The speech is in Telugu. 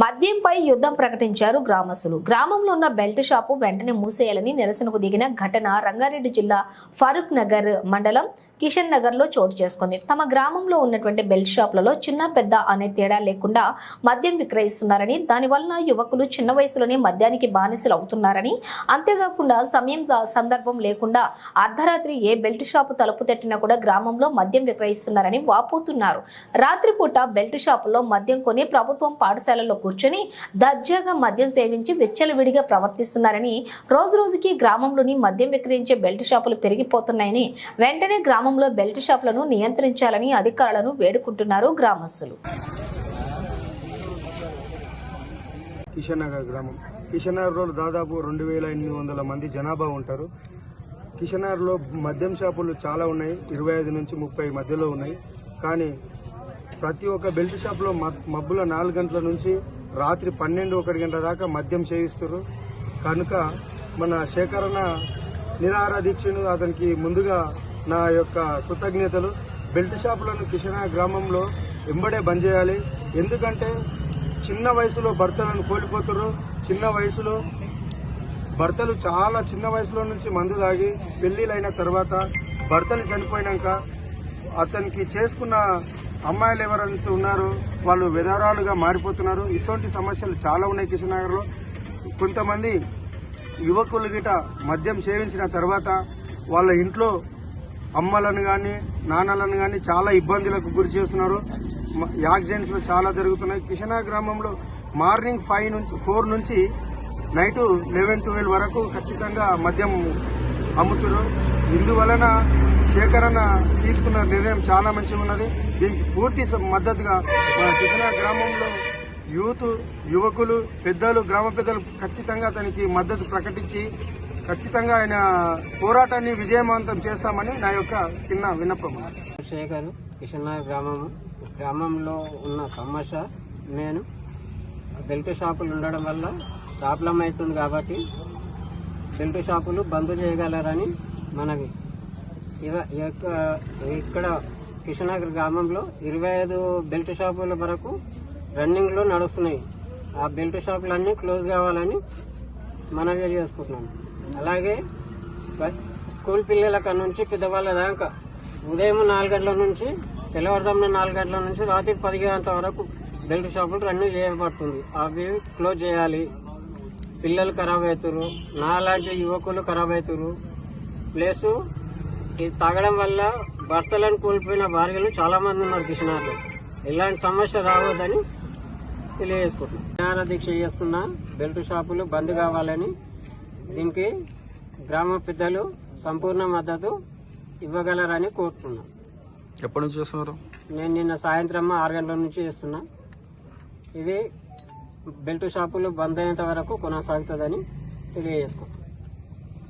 మద్యంపై యుద్ధం ప్రకటించారు గ్రామస్తులు. గ్రామంలో ఉన్న బెల్ట్ షాపు వెంటనే మూసేయాలని నిరసనకు దిగిన ఘటన రంగారెడ్డి జిల్లా ఫరూక్ నగర్ మండలం కిషన్ నగర్లో చోటు చేసుకుంది. తమ గ్రామంలో ఉన్నటువంటి బెల్ట్ షాపులలో చిన్న పెద్ద అనే తేడా లేకుండా మద్యం విక్రయిస్తున్నారని దానివల్ల యువకులు చిన్న వయసులోనే మద్యానికి బానిసలు అవుతున్నారని అంతేకాకుండా సమయం సందర్భం లేకుండా అర్ధరాత్రి ఏ బెల్ట్ షాపు తలుపు తట్టినా కూడా గ్రామంలో మద్యం విక్రయిస్తున్నారని వాపోతున్నారు. రాత్రిపూట బెల్ట్ షాపులో మద్యం కొని ప్రభుత్వం పాఠశాలలో పాఠశాలల్లో కూర్చొని దర్జాగా మద్యం సేవించి విచ్చలవిడిగా ప్రవర్తిస్తున్నారని రోజు రోజుకి గ్రామంలోని మద్యం విక్రయించే బెల్ట్ షాపులు పెరిగిపోతున్నాయని వెంటనే గ్రామంలో బెల్ట్ షాపులను నియంత్రించాలని అధికారులను వేడుకుంటున్నారు గ్రామస్తులు. కిషన్ నగర్ గ్రామం. కిషన్ నగర్లో దాదాపు రెండు వేల ఎనిమిది వందల మంది జనాభా ఉంటారు. కిషన్ నగర్లో మద్యం షాపులు చాలా ఉన్నాయి. ఇరవై ఐదు నుంచి ముప్పై మధ్యలో ఉన్నాయి. కానీ ప్రతి ఒక్క బెల్ట్ షాప్లో మబ్- మబ్బుల నాలుగు గంటల నుంచి రాత్రి పన్నెండు ఒకటి గంటల దాకా మద్యం సేవిస్తారు కనుక మన శేఖరణ నిరాహార దీక్షను అతనికి ముందుగా నా యొక్క కృతజ్ఞతలు. బెల్ట్ షాపులను కిషన్ గ్రామంలో ఎంబడే బంద్ చేయాలి. ఎందుకంటే చిన్న వయసులో భర్తలను కోల్పోతారు చిన్న వయసులో భర్తలు చాలా చిన్న వయసులో నుంచి మందు తాగి పెళ్ళిలైన తర్వాత భర్తలు చనిపోయినాక అతనికి చేసుకున్న అమ్మాయిలు ఎవరైతే ఉన్నారో వాళ్ళు విధవరాలుగా మారిపోతున్నారు. ఇటువంటి సమస్యలు చాలా ఉన్నాయి కిషనగర్లో కొంతమంది యువకులు గిట మద్యం సేవించిన తర్వాత వాళ్ళ ఇంట్లో అమ్మలను కానీ నాన్నలను కానీ చాలా ఇబ్బందులకు గురి చేస్తున్నారు. యాక్సిడెంట్స్లు చాలా జరుగుతున్నాయి. కిషనా గ్రామంలో మార్నింగ్ ఫైవ్ నుంచి ఫోర్ నుంచి నైటు లెవెన్ ట్వెల్వ్ వరకు ఖచ్చితంగా మద్యం అమ్ముతున్నారు. ఇందువలన శేఖరణ తీసుకున్న నిర్ణయం చాలా మంచిగా ఉన్నది దీనికి పూర్తి మద్దతుగా మన కిషనా గ్రామంలో యూత్ యువకులు పెద్దలు గ్రామ పెద్దలు ఖచ్చితంగా అతనికి మద్దతు ప్రకటించి ఖచ్చితంగా ఆయన పోరాటాన్ని విజయవంతం చేస్తామని నా యొక్క చిన్న విన్నపం. శేఖర్ కిషన్నగర్ గ్రామము. గ్రామంలో ఉన్న సమస్య నేను బెల్ట్ షాపులు ఉండడం వల్ల ప్రాబ్లం అవుతుంది కాబట్టి బెల్ట్ షాపులు బంద్ చేయగలరని మనవి. ఇక్కడ కిషనగర్ గ్రామంలో ఇరవై ఐదు బెల్ట్ షాపుల వరకు రన్నింగ్లో నడుస్తున్నాయి. ఆ బెల్ట్ షాపులన్నీ క్లోజ్ కావాలని మనవి చేసుకుంటున్నాను అలాగే స్కూల్ పిల్లల నుంచి పెద్దవాళ్ళ దాకా ఉదయం నాలుగు గంటల నుంచి తెల్లవారుజామున నాలుగు గంటల నుంచి రాత్రి పది గంటల వరకు బెల్ట్ షాపులు రన్నింగ్ చేయబడుతుంది. అవి క్లోజ్ చేయాలి. పిల్లలు ఖరాబ్ అవుతారు నాలాంటి యువకులు ఖరాబ్ అవుతారు ప్లస్ ఇది తాగడం వల్ల భర్తలను కోల్పోయిన భార్యలు చాలా మంది ఉన్నారు కిషనార్లో. ఇలాంటి సమస్య రావద్దని తెలియజేసుకుంటున్నాం. జ్ఞాన దీక్ష చేస్తున్న బెల్ట్ షాపులు బంద్ కావాలని దీనికి గ్రామ పెద్దలు సంపూర్ణ మద్దతు ఇవ్వగలరని కోరుతున్నాం. ఎప్పటి నుంచి చేస్తున్నారు? నేను నిన్న సాయంత్రం ఆరు గంటల నుంచి చేస్తున్నా. ఇది బెల్ట్ షాపులు బంద్ అయ్యేంత వరకు కొనసాగుతుందని తెలియజేసుకుంటున్నాను